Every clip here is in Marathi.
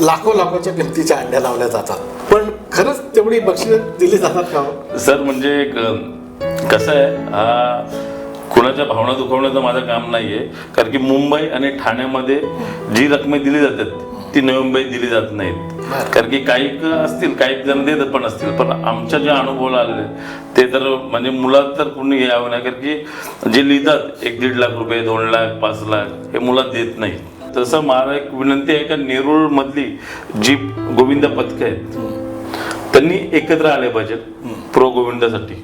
लाखो लाखोच्या किमतीच्या अंड्या लावल्या जातात. पण खरंच तेवढी बक्षीस दिली जातात का हो? सर म्हणजे कसं आहे हा कुणाच्या भावना दुखवण्याचं माझं काम नाहीये. कारण की मुंबई आणि ठाण्यामध्ये जी रकमे दिली जातात ती नवी मुंबईत दिली जात नाहीत. कारण की काही असतील काही जण देत पण असतील. पण आमच्या ज्या अनुभवाला आले ते तर म्हणजे मुलात तर कोणी घ्यावं नाही. कारण की जे लिहितात एक दीड लाख रुपये दोन लाख पाच लाख हे मुलात देत नाही तसं मला एक विनंती आहे का नेरूळ मधली जी गोविंद पथक आहेत त्यांनी एकत्र आले पाहिजे प्रो गोविंदासाठी.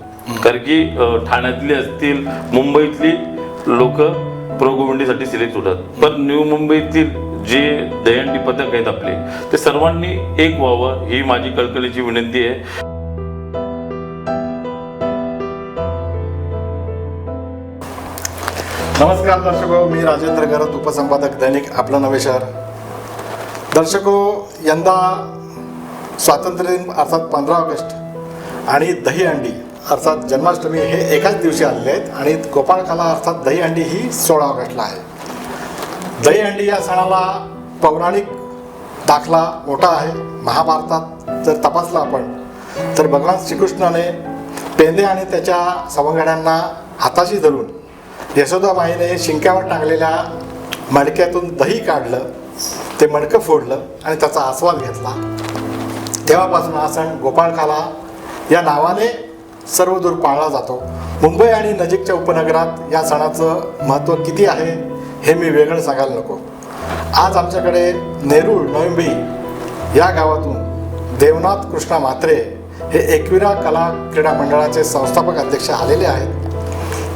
कारण की ठाण्यातली असतील मुंबईतली लोक प्रो गोविंदीसाठी सिलेक्ट होतात. पण न्यू मुंबईतील जे दहीहंडी पथक आहेत आपले ते सर्वांनी एक व्हावं ही माझी कळकळीची विनंती आहे. नमस्कार दर्शको मी राजेंद्र गरत उपसंपादक दैनिक आपलं नवे शहर. दर्शको यंदा स्वातंत्र्य दिन अर्थात पंधरा ऑगस्ट आणि दहीहंडी अर्थात जन्माष्टमी हे एकाच दिवशी आलेले आहेत आणि गोपाळकाला अर्थात दहीहंडी ही सोळा ऑगस्टला आहे. दहीहंडी या सणाला पौराणिक दाखला मोठा आहे. महाभारतात जर तपासला आपण तर भगवान श्रीकृष्णाने पेंदे आणि त्याच्या सवंगड्यांना हाताशी धरून यशोदाबाईने शिंक्यावर टांगलेल्या मडक्यातून दही काढलं ते मडकं फोडलं आणि त्याचा आस्वाद घेतला. तेव्हापासून हा सण गोपाळकाला या नावाने सर्वदूर पाळला जातो. मुंबई आणि नजीकच्या उपनगरात या सणाचं महत्त्व किती आहे हे मी वेगळं सांगायला नको. आज आमच्याकडे नेरूळ नोव्हेंबी या गावातून देवनाथ कृष्णा म्हात्रे हे एकविरा कला क्रीडा मंडळाचे संस्थापक अध्यक्ष आलेले आहेत.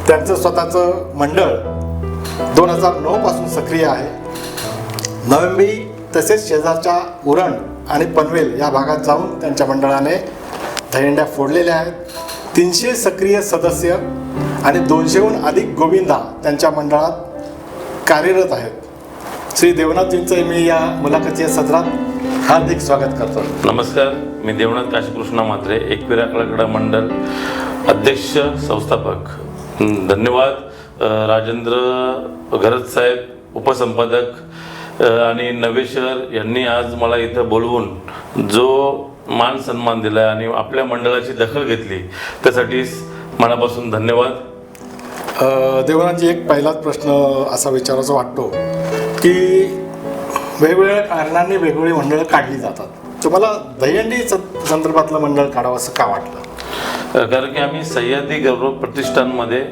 त्यांचं स्वतःचं मंडळ दोन हजार नऊपासून सक्रिय आहे. नवंबरी तसेच शेजारच्या उरण आणि पनवेल या भागात जाऊन त्यांच्या मंडळाने दहीहंड्या फोडलेल्या आहेत. तीनशे सक्रिय सदस्य आणि दोनशेहून अधिक गोविंदा त्यांच्या मंडळात कार्यरत आहेत. श्री देवनाथजींचं मी या मुलाखतीच्या सदरात हार्दिक स्वागत करतो. नमस्कार मी देवनाथ काशीकृष्ण म्हात्रे एकविरा कलाकडा मंडळ अध्यक्ष संस्थापक. धन्यवाद. राजेंद्र घरत साहेब उपसंपादक आणि नवेश्वर यांनी आज मला इथं बोलवून जो मान सन्मान दिला आणि आपल्या मंडळाची दखल घेतली त्यासाठी मनापासून धन्यवाद. अ, देवनाथजी एक पहिलाच प्रश्न असा विचारायचा वाटतो की वेगवेगळ्या कारणांनी वेगवेगळी मंडळं काढली जातात. तुम्हाला दहीहंडी संदर्भातलं मंडळ काढावं असं का वाटलं? कारण की आम्ही सह्याद्री गौरव प्रतिष्ठानमध्ये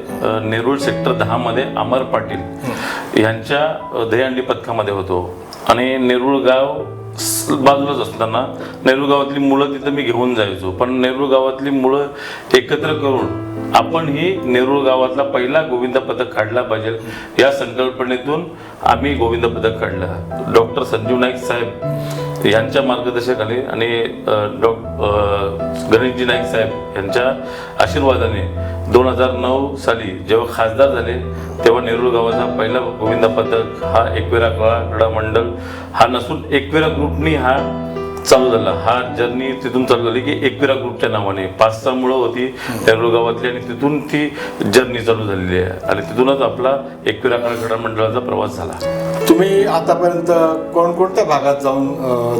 नेरूळ सेक्टर दहामध्ये अमर पाटील यांच्या दहीहंडी पथकामध्ये होतो. आणि नेरूळ गाव बाजूलाच असताना नेरूळ गावातली मुलं तिथं मी घेऊन जायचो. पण नेरूळ गावातली मुलं एकत्र करून आपण ही नेरूळ गावातला पहिला गोविंद पथक काढला पाहिजे या संकल्पनेतून आम्ही गोविंद पथक काढलं. डॉक्टर संजीव नाईक साहेब यांच्या मार्गदर्शनाखाली आणि डॉ गणेशजी नाईक साहेब यांच्या आशीर्वादाने दोन हजार नऊ साली जेव्हा खासदार झाले तेव्हा नेरूळ गावाचा पहिला गोविंदा पथक हा एकवेरा कला क्रीडा मंडळ हा नसून एकवेरा ग्रुपनी हा चालू झाला. हा जर्नी तिथून चालू झाली की एकविरा ग्रुपच्या नावाने. पाच सहा मुलं होती नेरूळ गावातली आणि तिथून ती जर्नी चालू झालेली आहे. आणि तिथूनच आपला एकविरा कला क्रीडा मंडळाचा प्रवास झाला. तुम्ही आतापर्यंत कोणकोणत्या भागात जाऊन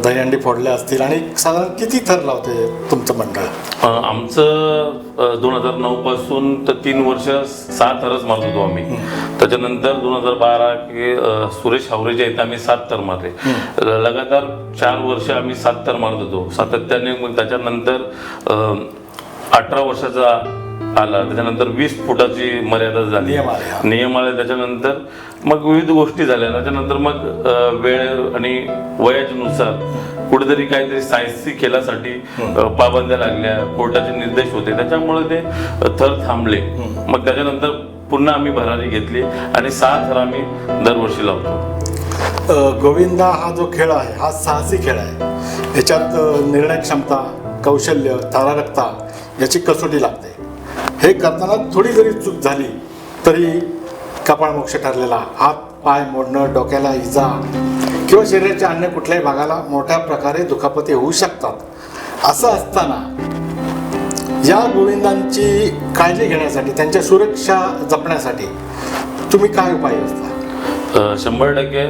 दहीहंडी फोडल्या असतील? आणि साधारण किती थर लावते तुमचं मंडळ? आमचं दोन हजार नऊ पासून तर तीन वर्ष सात थरच मारत होतो आम्ही. त्याच्यानंतर दोन हजार बारा सुरेश हावरेच्या इथं आम्ही सात थर मारले. लगातार चार वर्ष आम्ही सात थर मारत होतो. सातत्याने मग त्याच्यानंतर अठरा वर्षाचा आला. त्याच्यानंतर वीस फुटाची मर्यादा झाली. नियम आले, त्याच्यानंतर मग विविध गोष्टी झाल्या. त्याच्यानंतर मग वेळ आणि वयाच्यानुसार कुठेतरी काहीतरी सायन्सी खेळासाठी पाबंद्या लागल्या. कोर्टाचे निर्देश होते. त्याच्यामुळे ते थर थांबले. मग त्याच्यानंतर पुन्हा आम्ही भरारी घेतली आणि सहा थर आम्ही दरवर्षी लावतो. गोविंदा हा जो खेळ आहे हा साहसी खेळ आहे. याच्यात निर्णय क्षमता कौशल्य थरारकता याची कसोटी लागते. हे करताना थोडी जरी चूक झाली तरी कपाळमोक्ष ठरलेला हात पाय मोडणं डोक्याला इजा किंवा शरीराच्या अन्य कुठल्याही भागाला मोठ्या प्रकारे दुखापती होऊ शकतात. असं असताना या गोविंदांची काळजी घेण्यासाठी त्यांच्या सुरक्षा जपण्यासाठी तुम्ही काय उपाय असता शंभर टक्के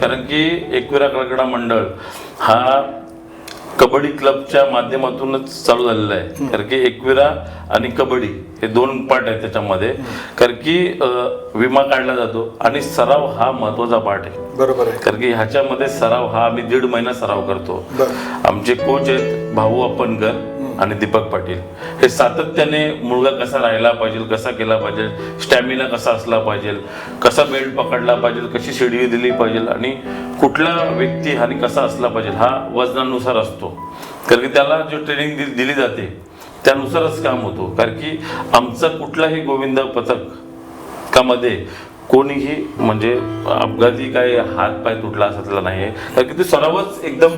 कारण की एकविरा क्रीडा मंडळ हा कबड्डी क्लबच्या माध्यमातूनच चालू झालेला आहे. कारण की एकविरा आणि कबड्डी हे दोन पार्ट आहेत त्याच्यामध्ये. कारण की विमा काढला जातो आणि सराव हा महत्त्वाचा पार्ट आहे. बरोबर आहे. कारण की ह्याच्यामध्ये सराव हा आम्ही दीड महिना सराव करतो. आमचे कोच आहेत भाऊ अप्पनकर आणि दीपक पाटील. हे सातत्याने मुलगा कसा राहिला पाहिजे कसा केला पाहिजे स्टॅमिना कसा असला पाहिजे कसा बेल्ट पकडला पाहिजे कशी शिडी दिली पाहिजे आणि कुठला व्यक्ती आणि कसा असला पाहिजे हा वजनानुसार असतो. कारण की त्याला जो ट्रेनिंग दि- दिली जाते त्यानुसारच काम होतो. कारण की आमचं कुठलाही गोविंद पथक कामध्ये कोणीही म्हणजे अपघाती काय हात पाय तुटला असलेला आहे कारण की ते सरावच एकदम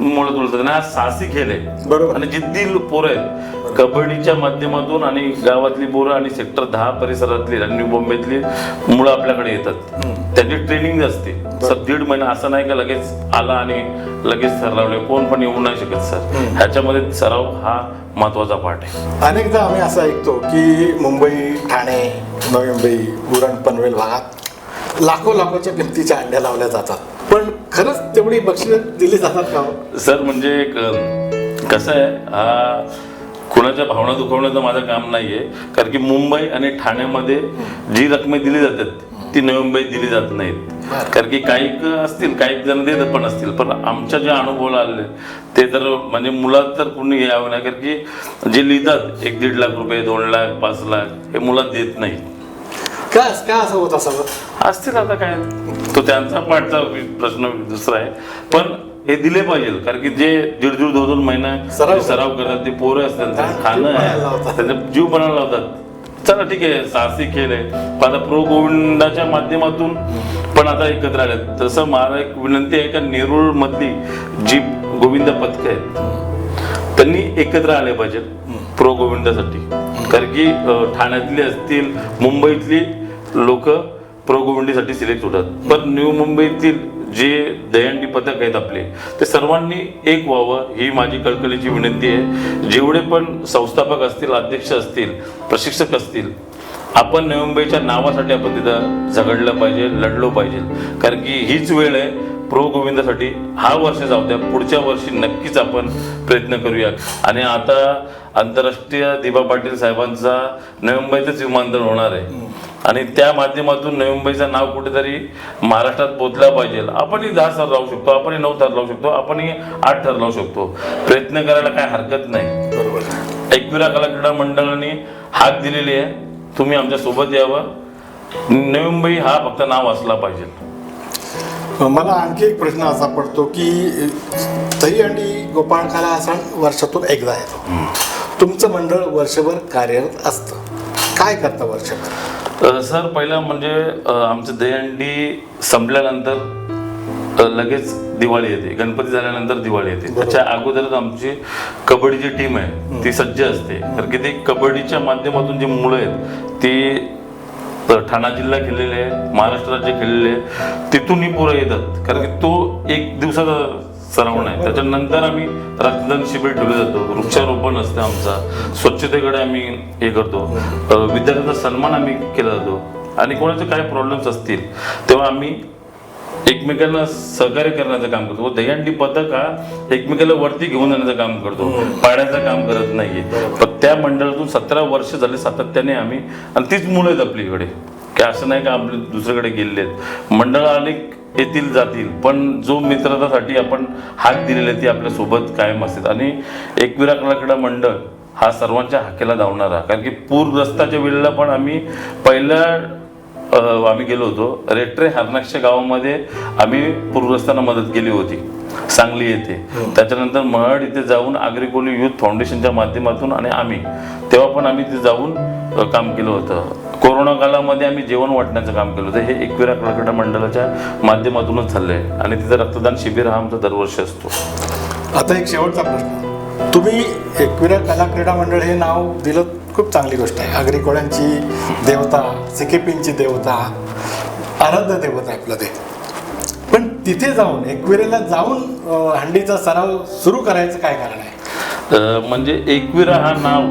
मुळे हा साहसी खेळ आहे. बरोबर. आणि जिद्दी लो- पोरं आहेत कबड्डीच्या माध्यमातून आणि गावातली पोरं आणि सेक्टर दहा परिसरातली आणि मुंबईतली मुलं आपल्याकडे येतात. त्यांची ट्रेनिंग असते. सर दीड महिना असं नाही का लगेच आला आणि लगेच ठरवले कोण पण येऊ नाही शकत सर. ह्याच्यामध्ये सराव हा महत्त्वाचा पार्ट आहे. अनेकदा आम्ही असं ऐकतो की मुंबई ठाणे नवी मुंबई उरण पनवेल भागात लाखो लाखोच्या किमतीच्या अंड्या लावल्या जातात. खरंच तेवढी बक्षीस दिली जातात का हो? सर म्हणजे कसं आहे हा कुणाच्या भावना दुखवण्याचं माझं काम नाहीये. कारण की मुंबई आणि ठाण्यामध्ये जी रकमे दिली जातात ती नवी मुंबईत दिली जात नाहीत. कारण की काही असतील काही जण देत पण असतील. पण आमच्या ज्या अनुभवाला आले ते तर म्हणजे मुलात तर कुणी घ्यावं नाही. कारण की जे लिहितात एक दीड लाख रुपये दोन लाख पाच लाख हे मुलात देत नाही का का असं होत असावं? असतील आता काय? तो त्यांचा पाठचा प्रश्न दुसरा आहे. पण हे दिले पाहिजे कारण की जे दीड दीड दोन दोन महिना सराव सराव करतात ते पोरं असतात त्यांचं खाणं आहे. त्यांचा जीव बनायला लावतात. चला ठीक आहे साहसी खेळ आहे. पण आता प्रो गोविंदाच्या माध्यमातून पण आता एकत्र आले तसं मला एक विनंती आहे का नेरूळ मधली जी गोविंद पथक आहेत त्यांनी एकत्र आले पाहिजेत प्रो गोविंदासाठी. कारण की ठाण्यातली असतील मुंबईतली लोक प्रो गोविंदीसाठी सिलेक्ट होतात. पण न्यू मुंबईतील जे दहंडी पथक आहेत आपले ते सर्वांनी एक व्हावं ही माझी कळकळीची विनंती आहे. जेवढे पण संस्थापक असतील अध्यक्ष असतील प्रशिक्षक असतील आपण नवी मुंबईच्या नावासाठी आपण तिथं झगडलं पाहिजे लढलो पाहिजे. कारण की हीच वेळ आहे प्रो गोविंदासाठी हा वर्ष जाऊ द्या पुढच्या वर्षी नक्कीच आपण प्रयत्न करूया आणि आता आंतरराष्ट्रीय दिबा पाटील साहेबांचा नवी मुंबईतच विमानतळ होणार आहे. आणि त्या माध्यमातून नवी मुंबईचं नाव कुठेतरी महाराष्ट्रात पोचलं पाहिजे. आपणही दहा थर लावू शकतो आपणही नऊ थर लावू शकतो आपणही आठ थर लावू शकतो. प्रयत्न करायला काय हरकत नाही. बरोबर. एकविरा कला क्रीडा मंडळाने हाक दिलेली आहे. तुम्ही आमच्यासोबत यावं. नवी मुंबई हा फक्त नाव असला पाहिजे. मला आणखी एक प्रश्न असा पडतो की दहीहंडी गोपाळ कला हा सण वर्षातून एकदा येतो. तुमचं मंडळ वर्षभर कार्यरत असतं. काय करतं वर्षभर? सर पहिलं म्हणजे आमचं दहीहंडी संपल्यानंतर लगेच दिवाळी येते. गणपती झाल्यानंतर दिवाळी येते. त्याच्या अगोदरच आमची कबड्डीची टीम आहे. ती सज्ज असते. कारण की ती कबड्डीच्या माध्यमातून जी मुलं आहेत ती ठाणा जिल्हा खेळलेले आहे महाराष्ट्र राज्य खेळलेले आहे तिथूनही पोरं येतात. कारण की तो एक दिवसाचा सराव नाही त्याच्यानंतर आम्ही रक्तदान शिबिर ठेवलं जातो. वृक्षारोपण असतं आमचा. स्वच्छतेकडे आम्ही हे करतो. विद्यार्थ्यांचा सन्मान आम्ही केला जातो. आणि कोणाचे काय प्रॉब्लेम्स असतील तेव्हा आम्ही एकमेकांना सहकार्य करण्याचं काम करतो. व दहीहंडी पथक हा एकमेकाला वरती घेऊन जाण्याचं काम करतो. पाण्याचं काम करत नाहीये. पण त्या मंडळातून सतरा वर्ष झाले सातत्याने आम्ही आणि तीच मुलं आहेत आपलीकडे की असं नाही का आपले दुसरीकडे गेलेले आहेत. मंडळ अनेक येतील जातील. पण जो मित्रतासाठी आपण हात दिलेले ती आपल्यासोबत कायम असतात आणि एकविरा कला क्रीडा मंडळ हा सर्वांच्या हाकेला धावणारा. कारण की पूरग्रस्ताच्या वेळेला पण आम्ही पहिल्या आम्ही गेलो होतो. रेट्रे हरणाक्षच्या गावामध्ये आम्ही पूरग्रस्तांना मदत केली होती. सांगली येथे. त्याच्यानंतर महड इथे जाऊन आग्रिकोली युथ फाउंडेशनच्या माध्यमातून आणि आम्ही तेव्हा पण आम्ही तिथे जाऊन काम केलं होतं. कोरोना काळामध्ये आम्ही जेवण वाटण्याचं काम केलं होतं. हे एकविरा क्रीडा मंडळाच्या माध्यमातूनच झालंय. आणि तिथं रक्तदान शिबिर हा आमचा दरवर्षी असतो. आता एक शेवटचा प्रश्न. तुम्ही एकविरा कला क्रीडा मंडळ हे नाव दिलं खूप चांगली गोष्ट आहे. आग्रिकोळ्यांची देवता सिकेपिंगची देवता आराध्य देवता आहे आपलं ते पण तिथे जाऊन एकविरेला जाऊन हंडीचा सराव सुरू करायचं काय कारण आहे? म्हणजे एकविरा हा नाव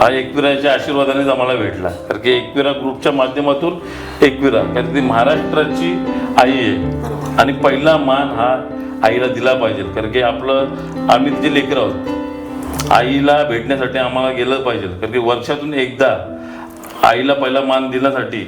हा एकविराच्या आशीर्वादानेच आम्हाला भेटला. कारण की एकविरा ग्रुपच्या माध्यमातून एकविरा कारण ती महाराष्ट्राची आई आहे. आणि पहिला मान हा आईला दिला पाहिजे. कारण की आपलं आम्ही तिचे लेकर आहोत आईला भेटण्यासाठी आम्हाला गेलं पाहिजे. कारण की वर्षातून एकदा आईला पहिला मान देण्यासाठी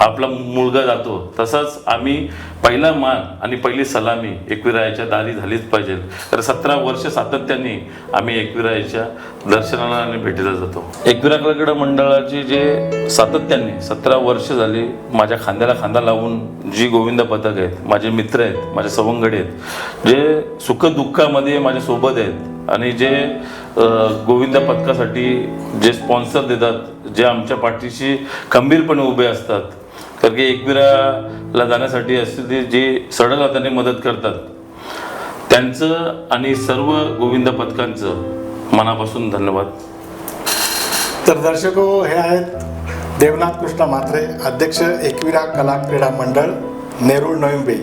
आपला मुलगा जातो. तसंच आम्ही पहिला मान आणि पहिली सलामी एकविरायाच्या दारी झालीच पाहिजे. तर सतरा वर्ष सातत्याने आम्ही एकविरायाच्या दर्शनाला आणि भेटीला जातो. एकविरा मंडळाची मंडळाचे जे सातत्याने सतरा वर्ष झाली माझ्या खांद्याला खांदा लावून जी गोविंद पथक आहेत माझे मित्र आहेत माझे सवंगडी आहेत जे सुखदुःखामध्ये माझ्या सोबत आहेत आणि जे गोविंदा गोविंद पथकासाठी जे स्पॉन्सर देतात जे आमच्या पाठीशी खंबीरपणे उभे असतात कारण की एकविराला जाण्यासाठी असलेली जी सडल हाताने मदत करतात त्यांचं आणि सर्व गोविंद पथकांचं मनापासून धन्यवाद. तर दर्शको हे आहेत देवनाथ कृष्ण म्हात्रे अध्यक्ष एकविरा कला क्रीडा मंडळ नेरूळ नोव्हेंबे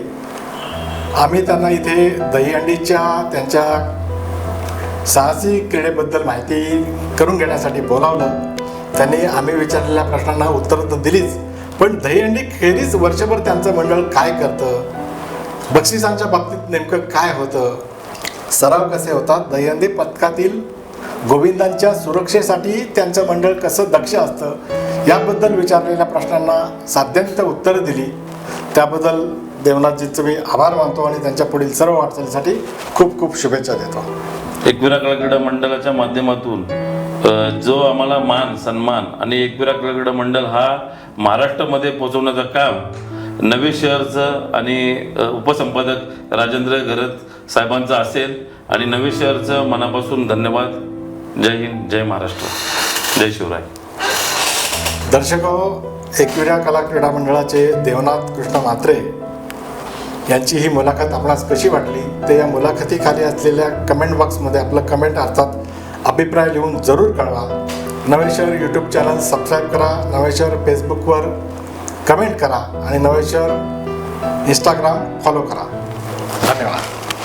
आम्ही त्यांना इथे दहीहंडीच्या त्यांच्या साहसी क्रीडेबद्दल माहिती करून घेण्यासाठी बोलावलं. त्यांनी आम्ही विचारलेल्या प्रश्नांना उत्तरं तर दिलीच. पण दहीहंडी खेरीज वर्षभर त्यांचं मंडळ काय करतं? बक्षिसांच्या बाबतीत नेमकं काय होतं? सराव कसे होतात? दहीहंडी पथकातील गोविंदांच्या सुरक्षेसाठी त्यांचं मंडळ कसं दक्ष असतं? याबद्दल विचारलेल्या प्रश्नांना साध्यंत उत्तरं दिली. त्याबद्दल देवनाथजींचं मी आभार मानतो आणि त्यांच्या पुढील सर्व वाटचालीसाठी खूप खूप शुभेच्छा देतो. एकविरा कला मंडळाच्या माध्यमातून जो आम्हाला मान सन्मान आणि एकविरा कला क्रीडा मंडळ हा महाराष्ट्रामध्ये पोहोचवण्याचं काम नवे शहरचं आणि उपसंपादक राजेंद्र घरत साहेबांचं असेल आणि नवे शहरचं मनापासून धन्यवाद. जय हिंद जय महाराष्ट्र. जय शिवराय. दर्शको हो, एकविरा कला क्रीडा मंडळाचे देवनाथ कृष्ण म्हात्रे यांची ही मुलाखत आपणास कशी वाटली? ते या मुलाखतीखाली असलेल्या कमेंट बॉक्समध्ये आपलं कमेंट अर्थात अभिप्राय लिहून जरूर कळवा. नवे शहर यूट्यूब चॅनल सबस्क्राईब करा नवे शहर फेसबुकवर कमेंट करा आणि नवे शहर इंस्टाग्राम फॉलो करा. धन्यवाद.